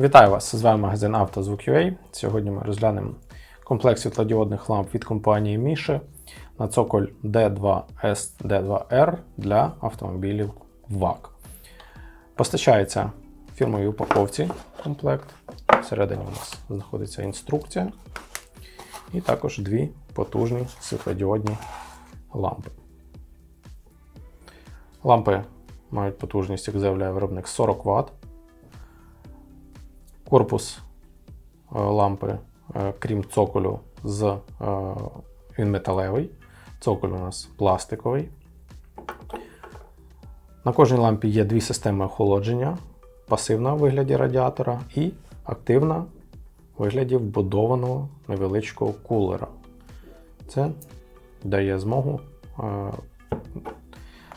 Вітаю вас! З вами магазин «Автозвук.UA». Сьогодні ми розглянемо комплекс світлодіодних ламп від компанії Міши на цоколь D2S D2R для автомобілів ВАК. Постачається в упаковці комплект. Всередині у нас знаходиться інструкція і також дві потужні світлодіодні лампи. Лампи мають потужність, як заявляє виробник, 40 Вт. Корпус е, лампи, е, крім цоколю, з, е, він металевий. Цоколь у нас пластиковий. На кожній лампі є дві системи охолодження: пасивна у вигляді радіатора і активна у вигляді вбудованого невеличкого кулера. Це дає змогу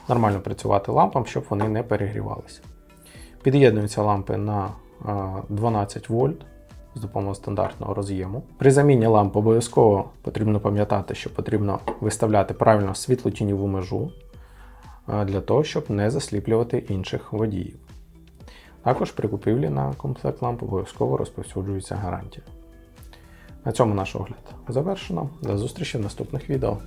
нормально працювати лампам, щоб вони не перегрівалися. Під'єднуються лампи на 12 вольт з допомогою стандартного роз'єму. При заміні ламп обов'язково потрібно пам'ятати, що потрібно виставляти правильно світлотіньову межу для того, щоб не засліплювати інших водіїв. Також при купівлі на комплект ламп обов'язково розповсюджується гарантія. На цьому наш огляд завершено. До зустрічі в наступних відео.